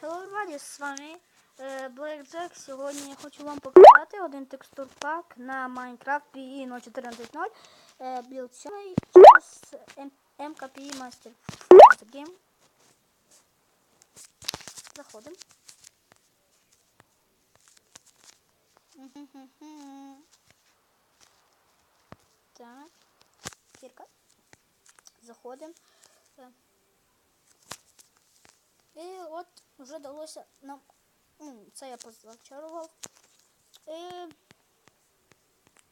Hello, everybody, з вами е, Black Jack. Сьогодні я хочу вам показати один текстур пак на Minecraft PE 0.14.0 е, Build 7 через MKPE Master Game. Заходимо. Так. Кірка. Заходимо. Е, І от вже вдалося нам. Це я позачарував. І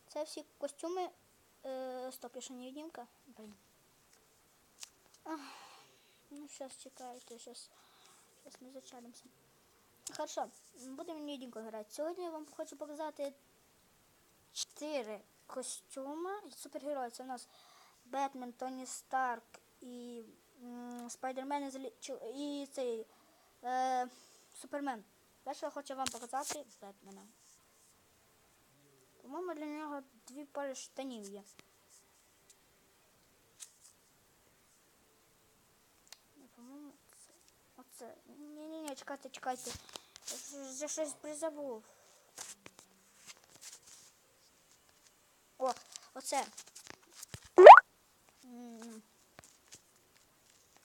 це всі костюми. Е, стоп, я ще не відімка. Блін. Ну, зараз чекайте, зараз, ми зачаримося. Хорошо, будемо невидимку грати. Сьогодні я вам хочу показати чотири костюми супергерої. Це у нас Бетмен, Тоні Старк і Спайдермен і цей е, Супермен. Перше я хочу вам показати Бетмена. По-моєму, для нього дві пари штанів є. По-моєму, це. Оце. Ні-ні-ні, чекайте, чекайте. Я щось призабув. О, оце.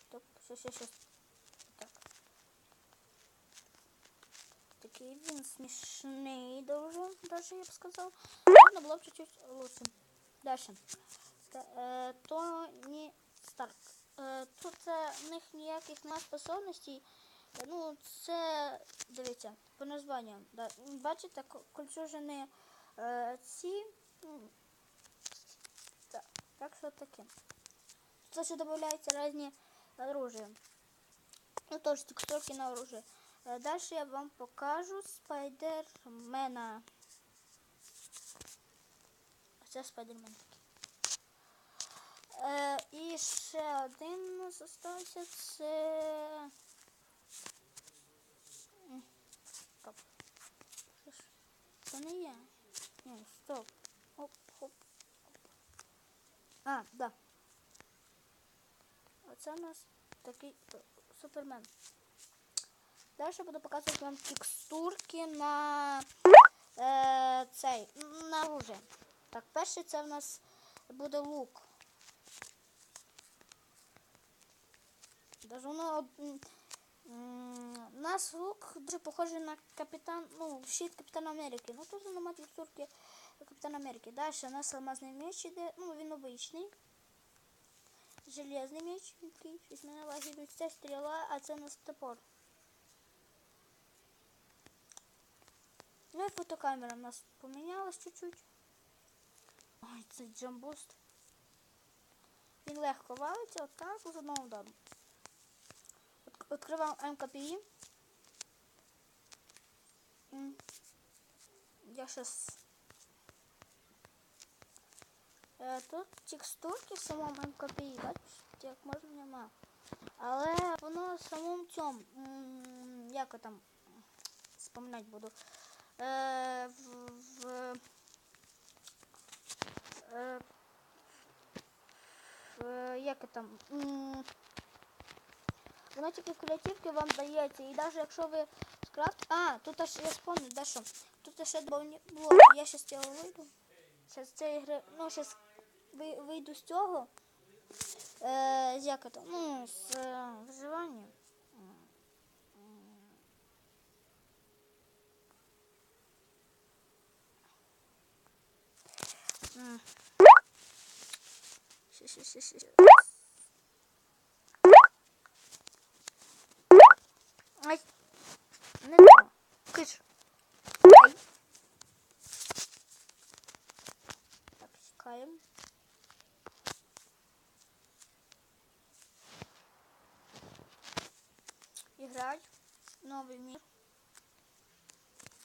Стоп, щось, щось, щось. Так. Такий він смішний дуже, даже я б сказав. Можна було б чуть-чуть лучше. Дальше. Е, Тоні Старк. Е, Тут е, в них ніяких нема способностей. Е, Ну, це, дивіться, по названню. Да. Бачите, ко- кольчужені е, ці. Так, так що таке. Тут ще додається різні оружия. Ну, тоже текстурки на оружие. Дальше я вам покажу спайдермена. Це спайдермен. Е, і ще один у нас залишився. Це. Стоп. Це не я. Ні, стоп. Оп, хоп, оп. А, да. Оце у нас такий е, супермен. Далі буду показувати вам текстурки на е, цей на оружие. Так, перший це в нас буде лук. Даже воно у нас лук дуже похожий на капітан, ну, щит Капітана Америки. Ну тут немає текстурки Капітана Америки. Далі у нас алмазний меч іде, ну він обичний. Железний меч, такий, щось мене лагідуть. Це стріла, а це у нас топор. Ну і фотокамера у нас помінялась чуть-чуть. Ой, це джамбуст. Він легко валиться, отак з одного удару. От, відкриваємо МКПІ. Я щас. Е, тут текстурки в самому МКПІ, бачиш, як можна нема. Але воно в самому цьому, як там, вспоминати буду. Е, в, в, е, в, як там, воно тільки креативки вам дається. І навіть якщо ви скрафт... А, тут аж я спомню, да що? Тут ще добавні блоки. Я ще з цього вийду. Зараз з цієї гри, ну, зараз вийду з цього. Е, як це? Ну, з е, виживання. Ай. Не. Ай. Так, чекаємо. Играть. Новый мир.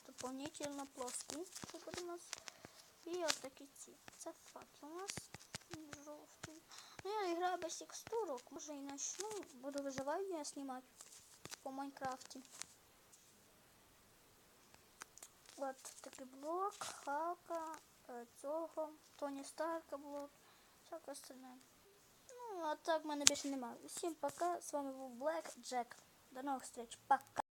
Дополнительно плоский. Буде у нас. І от такі ці. Це факи у нас. Жовтий. Ну я граю без текстурок. Може і начну. Буду виживання знімати по Майнкрафті. От такий блок, Халка, е, цього, Тоні Старка блок, всяке остальне. Ну, а так в мене більше немає. Всім пока. З вами був Black Jack. До нових встреч. Пока.